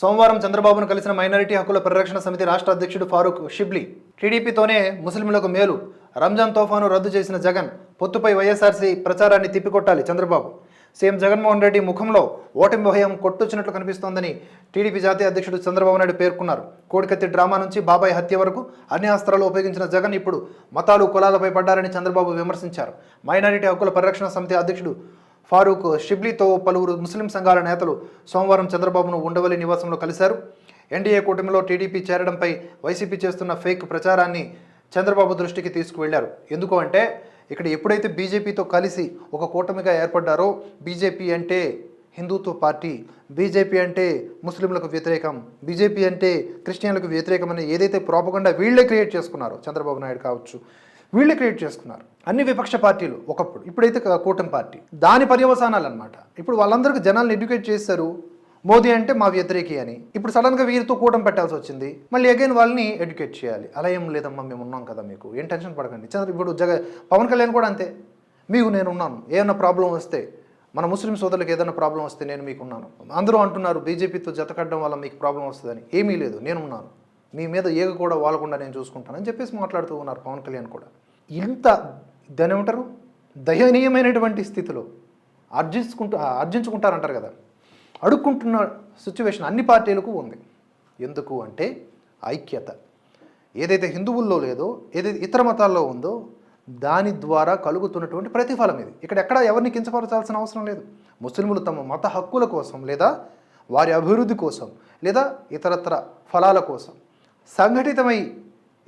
సోమవారం చంద్రబాబును కలిసిన మైనారిటీ హక్కుల పరిరక్షణ సమితి రాష్ట్ర అధ్యక్షుడు ఫారూక్ షిబ్లీ టీడీపీతోనే ముస్లింలకు మేలు రంజాన్ తోఫాను రద్దు చేసిన జగన్ పొత్తుపై వైఎస్ఆర్సీ ప్రచారాన్ని తిప్పికొట్టాలి చంద్రబాబు. సీఎం జగన్మోహన్ రెడ్డి ముఖంలో ఓటమి భయం కొట్టొచ్చినట్లు కనిపిస్తోందని టీడీపీ జాతీయ అధ్యక్షుడు చంద్రబాబు నాయుడు పేర్కొన్నారు. కోడికత్తి డ్రామా నుంచి బాబాయ్ హత్య వరకు అన్ని అస్త్రాలు ఉపయోగించిన జగన్ ఇప్పుడు మతాలు కులాలపై పడ్డారని చంద్రబాబు విమర్శించారు. మైనారిటీ హక్కుల పరిరక్షణ సమితి అధ్యక్షుడు ఫారూక్ షిబ్లీతో పలువురు ముస్లిం సంఘాల నేతలు సోమవారం చంద్రబాబును ఉండవల్లి నివాసంలో కలిశారు. ఎన్డీఏ కూటమిలో టీడీపీ చేరడంపై వైసీపీ చేస్తున్న ఫేక్ ప్రచారాన్ని చంద్రబాబు దృష్టికి తీసుకువెళ్ళారు. ఎందుకు అంటే ఇక్కడ ఎప్పుడైతే బీజేపీతో కలిసి ఒక కూటమిగా ఏర్పడ్డారో బీజేపీ అంటే హిందుత్వ పార్టీ బీజేపీ అంటే ముస్లింలకు వ్యతిరేకం బీజేపీ అంటే క్రిస్టియన్లకు వ్యతిరేకం అనే ఏదైతే ప్రాపగండా వీళ్ళే క్రియేట్ చేసుకున్నారో చంద్రబాబు నాయుడు కావచ్చు వీళ్ళే క్రియేట్ చేసుకున్నారు. అన్ని విపక్ష పార్టీలు ఒకప్పుడు. ఇప్పుడైతే కూటమి పార్టీ. దాని పర్యవసానాలు అనమాట ఇప్పుడు వాళ్ళందరికీ జనాల్ని ఎడ్యుకేట్ చేస్తారు మోదీ అంటే మా వ్యతిరేకి అని. ఇప్పుడు సడన్గా వీరితో కూటమి పెట్టాల్సి వచ్చింది. మళ్ళీ అగైన్ వాళ్ళని ఎడ్యుకేట్ చేయాలి. అలా ఏం లేదమ్మా మేము ఉన్నాం కదా మీకు. ఏం టెన్షన్ పడకండి. చంద్ర ఇప్పుడు జగ పవన్ కళ్యాణ్ కూడా అంతే. మీకు నేను ఉన్నాను. ఏమైనా ప్రాబ్లం వస్తే మన ముస్లిం సోదరులకు ఏదైనా ప్రాబ్లం వస్తే నేను మీకు ఉన్నాను. అందరూ అంటున్నారు బీజేపీతో జతకడ్డం వల్ల మీకు ప్రాబ్లం వస్తుందని. ఏమీ లేదు. నేను ఉన్నాను. మీ మీద ఏగ కూడా వాలకుండా నేను చూసుకుంటానని చెప్పేసి మాట్లాడుతూ ఉన్నారు పవన్ కళ్యాణ్ కూడా. ఇంత దాని ఏమంటారు దయనీయమైనటువంటి స్థితిలో అర్జించుకుంటూ అర్జించుకుంటారంటారు కదా. అడుక్కుంటున్న సిచ్యువేషన్ అన్ని పార్టీలకు ఉంది. ఎందుకు అంటే ఐక్యత. ఏదైతే హిందువుల్లో లేదో ఏదైతే ఇతర మతాల్లో ఉందో దాని ద్వారా కలుగుతున్నటువంటి ప్రతిఫలం ఇది. ఇక్కడ ఎక్కడ ఎవరిని కించపరచాల్సిన అవసరం లేదు. ముస్లింలు తమ మత హక్కుల కోసం లేదా వారి అభివృద్ధి కోసం లేదా ఇతరత్ర ఫలాల కోసం సంఘటితమై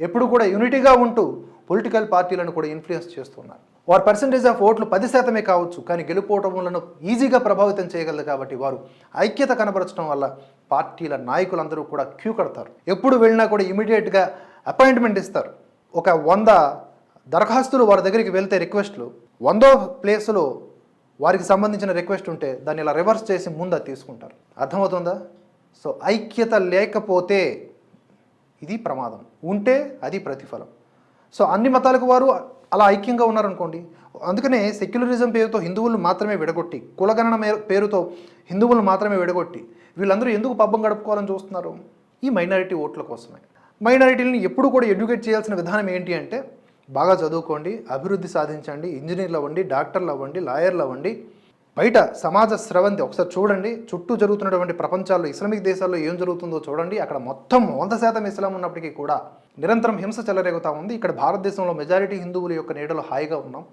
ఎప్పుడు కూడా యూనిటీగా ఉంటూ పొలిటికల్ పార్టీలను కూడా ఇన్ఫ్లుయెన్స్ చేస్తున్నారు. వారి పర్సంటేజ్ ఆఫ్ ఓట్లు పది శాతమే కావచ్చు కానీ గెలుపోవటములను ఈజీగా ప్రభావితం చేయగలదు కాబట్టి వారు ఐక్యత కనబరచడం వల్ల పార్టీల నాయకులందరూ కూడా క్యూ కడతారు. ఎప్పుడు వెళ్ళినా కూడా ఇమీడియట్గా అపాయింట్మెంట్ ఇస్తారు. ఒక వంద దరఖాస్తులు వారి దగ్గరికి వెళ్తే రిక్వెస్ట్లు వందో ప్లేస్లో వారికి సంబంధించిన రిక్వెస్ట్ ఉంటే దాన్ని ఇలా రివర్స్ చేసి ముందు తీసుకుంటారు. అర్థమవుతుందా? సో ఐక్యత లేకపోతే ఇది ప్రమాదం. ఉంటే అది ప్రతిఫలం. సో అన్ని మతాలకు వారు అలా ఐక్యంగా ఉన్నారనుకోండి. అందుకనే సెక్యులరిజం పేరుతో హిందువులను మాత్రమే విడగొట్టి కులగణన మే- పేరుతో హిందువులను మాత్రమే విడగొట్టి వీళ్ళందరూ ఎందుకు పబ్బం గడుపుకోవాలని చూస్తున్నారు? ఈ మైనారిటీ ఓట్ల కోసమే. మైనారిటీలను ఎప్పుడు కూడా ఎడ్యుకేట్ చేయాల్సిన విధానం ఏంటి అంటే బాగా చదువుకోండి అభివృద్ధి సాధించండి ఇంజనీర్లు అవ్వండి డాక్టర్లు అవ్వండి లాయర్లు అవ్వండి బయట సమాజ స్రవంతి ఒకసారి చూడండి చుట్టూ జరుగుతున్నటువంటి ప్రపంచాల్లో ఇస్లామిక్ దేశాల్లో ఏం జరుగుతుందో చూడండి. అక్కడ మొత్తం వంద శాతం ఇస్లాం ఉన్నప్పటికీ కూడా నిరంతరం హింస చెలరేగుతూ ఉంది. ఇక్కడ భారతదేశంలో మెజారిటీ హిందువుల యొక్క నీడలో హాయిగా ఉన్నాం.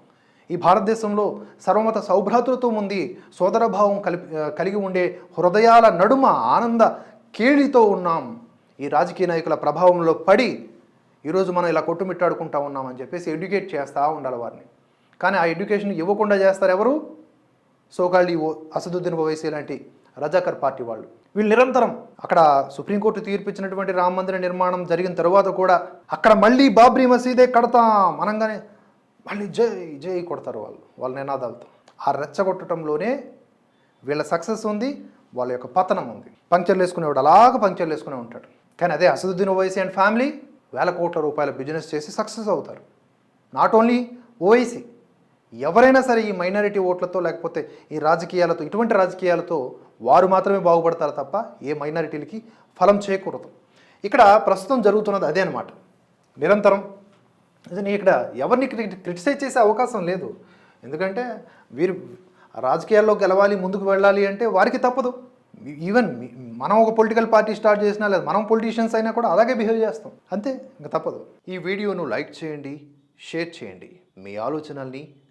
ఈ భారతదేశంలో సర్వమత సౌభ్రాతృతో ఉంది. సోదరభావం కలిపి కలిగి ఉండే హృదయాల నడుమ ఆనంద కేళితో ఉన్నాం. ఈ రాజకీయ నాయకుల ప్రభావంలో పడి ఈరోజు మనం ఇలా కొట్టుమిట్టాడుకుంటా ఉన్నామని చెప్పేసి ఎడ్యుకేట్ చేస్తూ ఉండాలి వారిని. కానీ ఆ ఎడ్యుకేషన్ ఇవ్వకుండా చేస్తారు ఎవరు సోకాళ్ళు ఓ అసదుద్దీన్ ఓవైసీ లాంటి రజాకర్ పార్టీ వాళ్ళు. వీళ్ళు నిరంతరం అక్కడ సుప్రీంకోర్టు తీర్పిచ్చినటువంటి రామ మందిర నిర్మాణం జరిగిన తర్వాత కూడా అక్కడ మళ్ళీ బాబ్రీ మసీదే కడతాం అనగానే మళ్ళీ జై జై కొడతారు వాళ్ళు వాళ్ళ నినాదాలతో. ఆ రెచ్చగొట్టడంలోనే వీళ్ళ సక్సెస్ ఉంది వాళ్ళ యొక్క పతనం ఉంది. పంక్చర్లు వేసుకునేవాడు అలాగ పంక్చర్లు వేసుకునే ఉంటాడు. కానీ అదే అసదుద్దీన్ ఓవైసీ అండ్ ఫ్యామిలీ వేల కోట్ల రూపాయల బిజినెస్ చేసి సక్సెస్ అవుతారు. నాట్ ఓన్లీ ఓవైసీ ఎవరైనా సరే ఈ మైనారిటీ ఓట్లతో లేకపోతే ఈ రాజకీయాలతో ఇటువంటి రాజకీయాలతో వారు మాత్రమే బాగుపడతారు తప్ప ఏ మైనారిటీలకి ఫలం చేయకూడదు ఇక్కడ ప్రస్తుతం జరుగుతున్నది అదే అనమాట నిరంతరం. నేను ఇక్కడ ఎవరిని క్రిటిసైజ్ చేసే అవకాశం లేదు. ఎందుకంటే వీరు రాజకీయాల్లో గెలవాలి ముందుకు వెళ్ళాలి అంటే వారికి తప్పదు. ఈవెన్ మనం ఒక పొలిటికల్ పార్టీ స్టార్ట్ చేసినా లేదా మనం పొలిటీషియన్స్ అయినా కూడా అలాగే బిహేవ్ చేస్తాం. అంతే ఇంకా తప్పదు. ఈ వీడియోను లైక్ చేయండి షేర్ చేయండి. మీ ఆలోచనల్ని